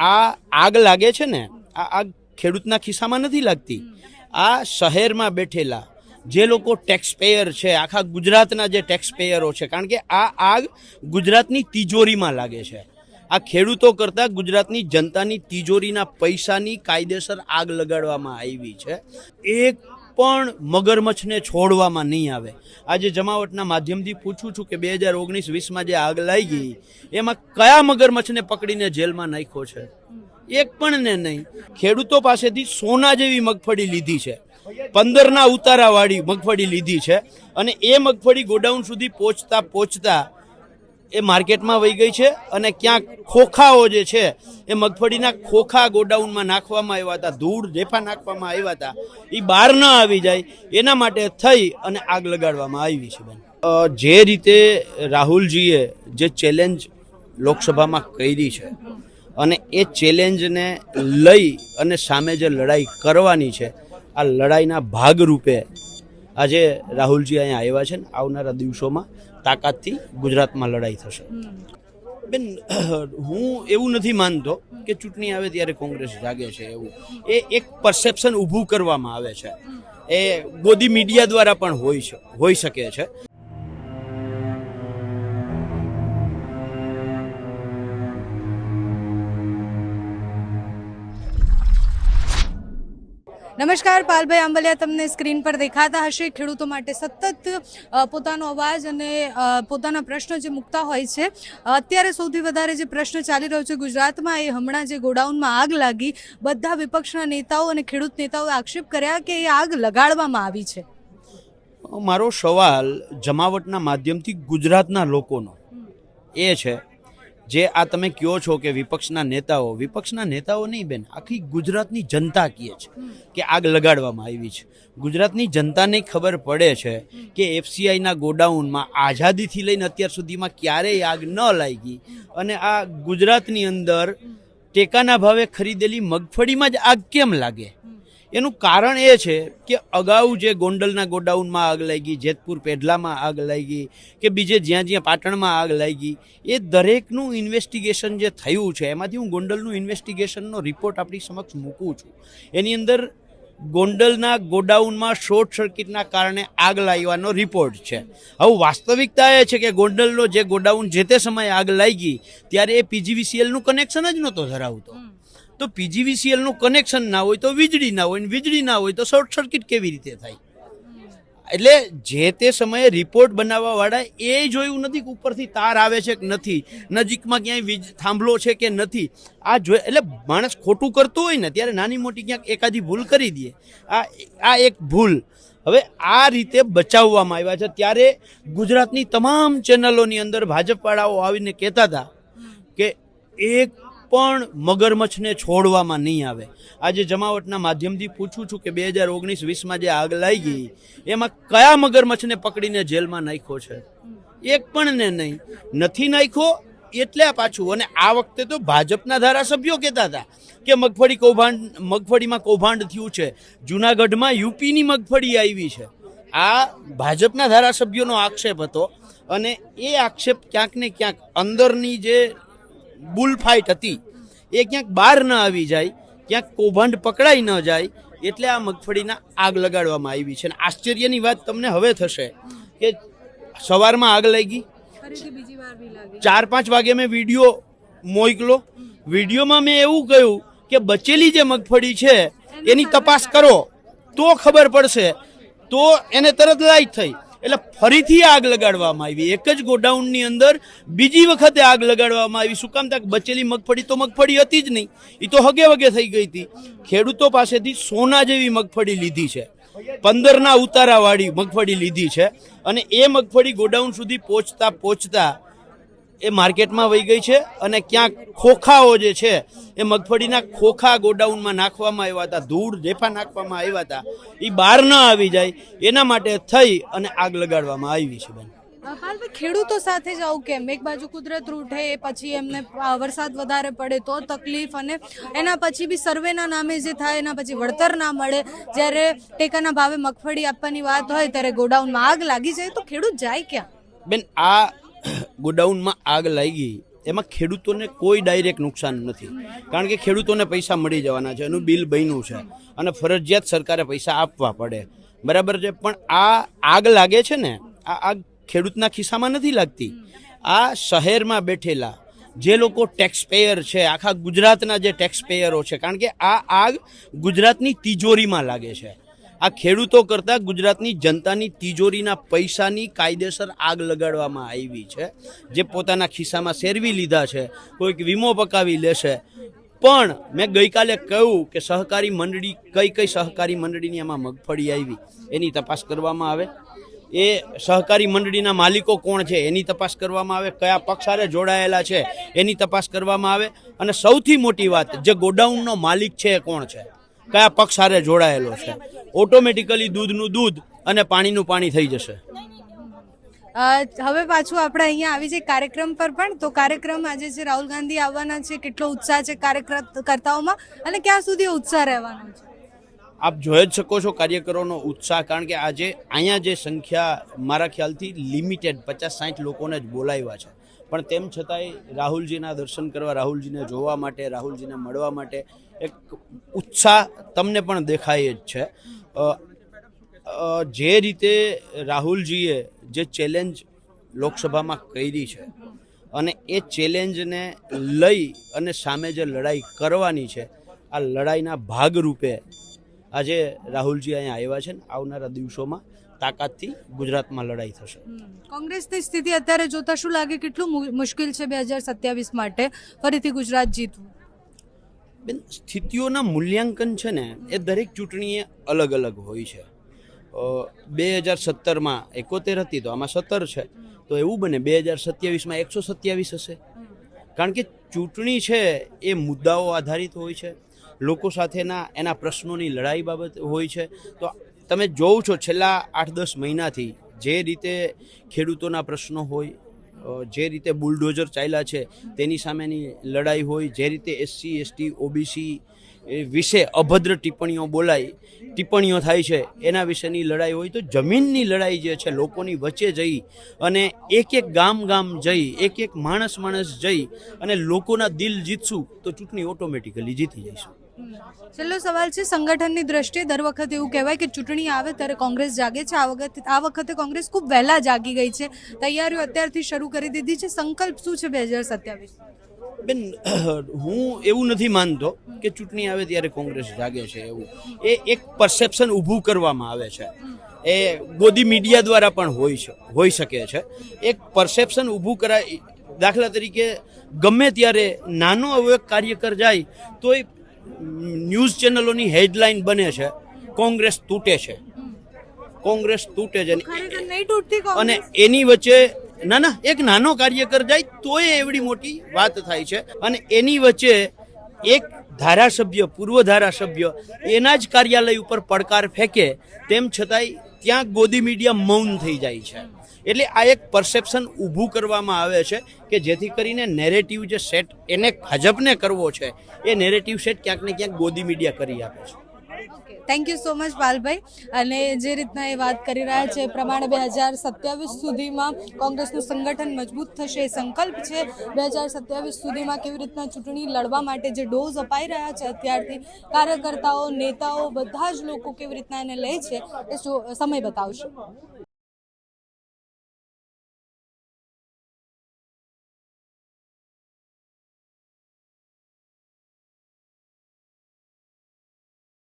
આ આગ લાગે છે ને, આ આગ ખેડૂતના ખિસ્સામાં નથી લાગતી. આ શહેરમાં બેઠેલા જે લોકો ટેક્સ પેયર છે, આખા ગુજરાતના જે ટેક્સ પેયરો છે, કારણ કે આ આગ ગુજરાતની તિજોરીમાં લાગે છે. આ ખેડૂતો કરતાં ગુજરાતની જનતાની તિજોરીના પૈસાની કાયદેસર આગ લગાડવામાં આવી છે. એક પણ મગરમચ્છને છોડવામાં નહીં આવે. આજે જમાવટના માધ્યમથી પૂછું છું કે બે હજાર ઓગણીસ વીસમાં જે આગ લાગી ગઈ એમાં કયા મગરમચ્છને પકડીને જેલમાં નાખ્યો છે? એક પણ ને નહીં. ખેડૂતો પાસેથી સોના જેવી મગફળી લીધી છે. પંદરના ઉતારાવાળી મગફળી લીધી છે અને એ મગફળી ગોડાઉન સુધી પહોંચતા પહોંચતા એ માર્કેટમાં વહી ગઈ છે અને ક્યાંક ખોખાઓ જે છે, એ મગફળીના ખોખા ગોડાઉનમાં નાખવામાં આવ્યા હતા, ધૂળ રેફા નાખવામાં આવ્યા હતા, એ બહાર ન આવી જાય, એના માટે થઈ અને આગ લગાડવામાં આવી છે બેન. જે રીતે રાહુલજીએ જે ચેલેન્જ લોકસભામાં કરી છે અને એ ચેલેન્જને લઈ અને સામે જે લડાઈ કરવાની છે, આ લડાઈના ભાગરૂપે આજે રાહુલજી અહીંયા આવ્યા છે ને, આવનારા દિવસોમાં તાકાતથી ગુજરાતમાં લડાઈ થશે. બેન, હું એવું નથી માનતો કે ચૂંટણી આવે ત્યારે કોંગ્રેસ જાગે છે એવું. એ એક પરસેપ્શન ઊભું કરવામાં આવે છે. એ ગોદી મીડિયા દ્વારા પણ હોય છે હોઈ શકે છે. નમસ્કાર, પાલભાઈ આંબલિયા તમને સ્ક્રીન પર દેખાતા હશે. ખેડૂતો માટે સતત પોતાનો અવાજ અને પોતાના પ્રશ્નો જે મૂકતા હોય છે, અત્યારે સૌથી વધારે જે પ્રશ્ન ચાલી રહ્યો છે ગુજરાતમાં, એ હમણાં જે ગોડાઉનમાં આગ લાગી, બધા વિપક્ષના નેતાઓ અને ખેડૂત નેતાઓએ આક્ષેપ કર્યા કે એ આગ લગાડવામાં આવી છે. મારો સવાલ જમાવટના માધ્યમથી ગુજરાતના લોકોનો એ છે જે આ તમે કહો છો કે વિપક્ષના નેતાઓ વિપક્ષના નેતાઓ નહીં બેન, આખી ગુજરાતની જનતા કહે છે કે આગ લગાડવામાં આવી છે. ગુજરાતની જનતાને ખબર પડે છે કે એફસીઆઈના ગોડાઉનમાં આઝાદીથી લઈને અત્યાર સુધીમાં ક્યારેય આગ ન લાગી અને આ ગુજરાતની અંદર ટેકાના ભાવે ખરીદેલી મગફળીમાં જ આગ કેમ લાગે? એનું કારણ એ છે કે અગાઉ જે ગોંડલના ગોડાઉનમાં આગ લાગી, જેતપુર પેઢલામાં આગ લાગી કે બીજે જ્યાં જ્યાં પાટણમાં આગ લાગી, એ દરેકનું ઇન્વેસ્ટિગેશન જે થયું છે, એમાંથી હું ગોંડલનું ઇન્વેસ્ટિગેશનનો રિપોર્ટ આપણી સમક્ષ મૂકું છું. એની અંદર ગોંડલના ગોડાઉનમાં શોર્ટ સર્કિટના કારણે આગ લાગવાનો રિપોર્ટ છે. હવે વાસ્તવિકતા એ છે કે ગોંડલનો જે ગોડાઉન જે તે સમયે આગ લાગી, ત્યારે એ પીજીવીસીએલનું કનેક્શન જ નહોતો ધરાવતો. તો પીજીવીસીએલનું કનેક્શન ના હોય તો વીજળી ના હોય વીજળી ના હોય તો શોર્ટ સર્કિટ કેવી રીતે થાય? એટલે જે તે સમયે રિપોર્ટ બનાવવા વાળા એ જોયું નથી કે ઉપરથી તાર આવે છે કે નથી, નજીકમાં ક્યાંય વીજ થાંભલો છે કે નથી. આ જો, એટલે માણસ ખોટું કરતો હોય ને ત્યારે નાની મોટી ક્યાંક એકાદી ભૂલ કરી દે. આ આ એક ભૂલ. હવે આ રીતે બચાવવામાં આવ્યા છે. ત્યારે ગુજરાતની તમામ ચેનલોની અંદર ભાજપવાળાઓ આવીને કહેતા હતા કે એક પણ મગરમચ્છને છોડવામાં નહીં આવે. આજે જમાવટના માધ્યમથી પૂછું છું કે બે હજાર ઓગણીસ વીસમાં જે આગ લાગી, એમાં કયા મગરમચ્છને પકડીને જેલમાં નાખ્યો છે? એક પણ ને નહીં. નથી નાખ્યો એટલે પાછું. અને આ વખતે તો ભાજપના ધારાસભ્યો કહેતા હતા કે મગફળી કૌભાંડ, મગફળીમાં કૌભાંડ થયું છે. જુનાગઢમાં યુપીની મગફળી આવી છે. આ ભાજપના ધારાસભ્યોનો આક્ષેપ હતો. અને એ આક્ષેપ ક્યાંક ને ક્યાંક અંદરની જે બુલ ફાઇટ હતી. એ ક્યાંક બહાર ન આવી જાય ક્યાંક કૌભાંડ પકડાઈ ન જાય એટલે આ મગફળીના આગ લગાડવામાં આવી છે. અને આશ્ચર્યની વાત તમને હવે થશે કે સવારમાં આગ લાગી. ચાર પાંચ વાગે મેં વીડિયો મોકલો. વિડીયોમાં મેં એવું કહ્યું કે બચેલી જે મગફળી છે એની તપાસ કરો. તો ખબર પડશે. તો એને તરત લાઈટ થઈ. એટલે ફરીથી આગ લગાડવામાં આવી. એક જ ગોડાઉનની અંદર બીજી વખતે આગ લગાડવામાં આવી. શું કામ તક બચેલી મગફળી તો મગફળી હતી જ નહીં. એ તો હગે વગે થઈ ગઈ હતી. ખેડૂતો પાસેથી સોના જેવી મગફળી લીધી છે. પંદરના ઉતારાવાળી મગફળી લીધી છે. અને એ મગફળી ગોડાઉન સુધી પહોંચતા પહોંચતા એ માર્કેટમાં વહી ગઈ છે અને ક્યાંક ખોખાઓ જે છે એ મગફળીના ખોખા ગોડાઉનમાં નાખવામાં આવ્યા હતા ધૂળ રેફા નાખવામાં આવ્યા હતા એ બહાર ન આવી જાય એના માટે થઈ અને આગ લગાડવામાં આવી છે બેન. ખેડૂતો સાથે જ આવું કેમ? એક બાજુ કુદરત રૂઠે પછી એમને વરસાદ વધારે પડે તો તકલીફ અને એના પછી બી સર્વેના નામે જે થાય એના પછી વળતર ના મળે. જ્યારે ટેકાના ભાવે મગફળી આપવાની વાત હોય ત્યારે ગોડાઉનમાં આગ લાગી જાય તો ખેડૂત જાય ક્યાં? બેન આ ગોડાઉનમાં આગ લાગી એમાં ખેડૂતોને કોઈ ડાયરેક્ટ નુકસાન નથી. કારણ કે ખેડૂતોને પૈસા મળી જવાના છે, એનું બિલ બન્યું છે. અને ફરજિયાત સરકારે પૈસા આપવા પડે. બરાબર છે? પણ આ આગ લાગે છે ને, આ આગ ખેડૂતના ખિસ્સામાં નથી લાગતી. આ શહેરમાં બેઠેલા જે લોકો ટેક્સ છે, આખા ગુજરાતના જે ટેક્સ પેયરો છે, કારણ કે આ આગ ગુજરાતની તિજોરીમાં લાગે છે. આ ખેડૂતો કરતાં ગુજરાતની જનતાની તિજોરીના પૈસાની કાયદેસર આગ લગાડવામાં આવી છે. જે પોતાના ખિસ્સામાં શેરવી લીધા છે, કોઈક વીમો પકાવી લેશે. પણ મેં ગઈકાલે કહ્યું કે સહકારી મંડળી, કઈ કઈ સહકારી મંડળીની આમાં મગફળી આવી, એની તપાસ કરવામાં આવે. એ સહકારી મંડળીના માલિકો કોણ છે, એની તપાસ કરવામાં આવે. કયા પક્ષ જોડાયેલા છે, એની તપાસ કરવામાં આવે. અને સૌથી મોટી વાત, જે ગોડાઉનનો માલિક છે એ કોણ છે? કયા પક્ષ સાથે જોડાયેલો છે? ઓટોમેટિકલી દૂધનું દૂધ અને પાણીનું પાણી થઈ જશે. હવે પાછું આપણે અહીંયા આવી છે કાર્યક્રમ પર પણ. તો કાર્યક્રમ આજે છે રાહુલ ગાંધી આવવાના છે કેટલો ઉત્સાહ છે કાર્યકર્તાઓમાં અને ક્યાં સુધી ઉત્સાહ રહેવાનો છે? આપ જોઈ જ શકો છો કાર્યકરોનો ઉત્સાહ કારણ કે આજે અહીંયા જે સંખ્યા મારા ખ્યાલથી લિમિટેડ પચાસ સાઠ લોકોને જ બોલાવ્યા છે. પણ તેમ છતાંય રાહુલજીના દર્શન કરવા, રાહુલજીને જોવા માટે, રાહુલજીને મળવા માટે એક ઉત્સાહ તમને પણ દેખાય જ છે. જે રીતે રાહુલજીએ જે ચેલેન્જ લોકસભામાં કરી છે અને એ ચેલેન્જને લઈ અને સામે જે લડાઈ કરવાની છે, આ લડાઈના ભાગરૂપે આજે રાહુલજી અહીંયા આવ્યા છે ને આવનારા દિવસોમાં તાકાતથી ગુજરાતમાં લડાઈ થશે. કોંગ્રેસની સ્થિતિ અત્યારે જોતા શું લાગે? કેટલું મુશ્કેલ છે બે હજાર સત્યાવીસ માટે? ફરીથી ગુજરાત જીતવું. બેન સ્થિતિઓના મૂલ્યાંકન છે ને એ દરેક ચૂંટણીએ અલગ અલગ હોય છે. બે હજાર સત્તરમાં એકોતેર હતી તો આમાં સત્તર છે. તો એવું બને બે હજાર સત્યાવીસમાં એકસો સત્યાવીસ હશે. કારણ કે ચૂંટણી છે એ મુદ્દાઓ આધારિત હોય છે. લોકો સાથેના એના પ્રશ્નોની લડાઈ બાબત હોય છે. તો તમે જોવ છો છેલ્લા આઠ દસ મહિનાથી જે રીતે ખેડૂતોના પ્રશ્નો હોય જે રીતે બુલડોઝર ચાલ્યા છે, તેની સામેની લડાઈ હોય, જે રીતે એસસી, એસટી, ઓબીસી વિશે અભદ્ર ટિપ્પણીઓ બોલાય, ટિપ્પણીઓ થાય છે, એના વિશેની લડાઈ હોય તો જમીનની લડાઈ જે છે, લોકોની વચ્ચે જઈ અને એક એક ગામ ગામ જઈ, એક એક માણસ માણસ જઈ અને લોકોના દિલ જીતશું તો ચૂંટણી ઓટોમેટિકલી જીતી જઈશું. છેલ્લો સવાલ છે, સંગઠનની દ્રષ્ટિએ દર વખતે એવું કહેવાય કે ચૂંટણી આવે ત્યારે કોંગ્રેસ જાગે છે. આ વખતે આ વખતે કોંગ્રેસ ખૂબ વહેલા જાગી ગઈ છે. તૈયારીઓ અત્યારથી શરૂ કરી દીધી છે. સંકલ્પ શું છે બે હજાર સત્યાવીસ? બેન, હું એવું નથી માનતો કે ચૂંટણી આવે ત્યારે કોંગ્રેસ જાગે છે એવું. એ એક પરસેપ્શન ઊભું કરવામાં આવે છે. એ ગોદી મીડિયા દ્વારા પણ હોય છે હોઈ શકે છે. એક પરસેપ્શન ઊભું કરાય, દાખલા તરીકે ગમે ત્યારે નાનો એવો કાર્યકર જાય તો એ ન્યૂઝ ચેનલોની હેડલાઇન બને છે કોંગ્રેસ તૂટે છે. કોંગ્રેસ તૂટે છે. અને એની વચ્ચે ના ના એક નાનો કાર્યકર જાય તોય એવડી મોટી વાત થાય છે. અને એની વચ્ચે એક ધારાસભ્ય પૂર્વ ધારાસભ્ય એના જ કાર્યાલય ઉપર પડકાર ફેંકે તેમ છતાંય ત્યાં ગોદી મીડિયા મૌન થઈ જાય છે. એટલે આ એક પરસેપ્શન ઊભું કરવામાં આવે છે કે જેથી કરીને નેરેટિવ જે સેટ એને ભાજપને કરવો છે, એ નેરેટિવ સેટ ક્યાંક ને ક્યાંક ગોદી મીડિયા કરી આપે છે. Thank you so much Palbhai અને જે રીતના એ વાત કરી રહ્યા છે, પ્રમાણે બે હજાર સત્યાવીસ સુધીમાં કોંગ્રેસનું સંગઠન મજબૂત થશે, એ સંકલ્પ છે. બે હજાર સત્યાવીસ સુધીમાં કેવી રીતના ચૂંટણી લડવા માટે જે ડોઝ અપાઈ રહ્યા છે અત્યારથી, કાર્યકર્તાઓ, નેતાઓ, બધા જ લોકો કેવી રીતના એને લે છે, એ સમય બતાવશે.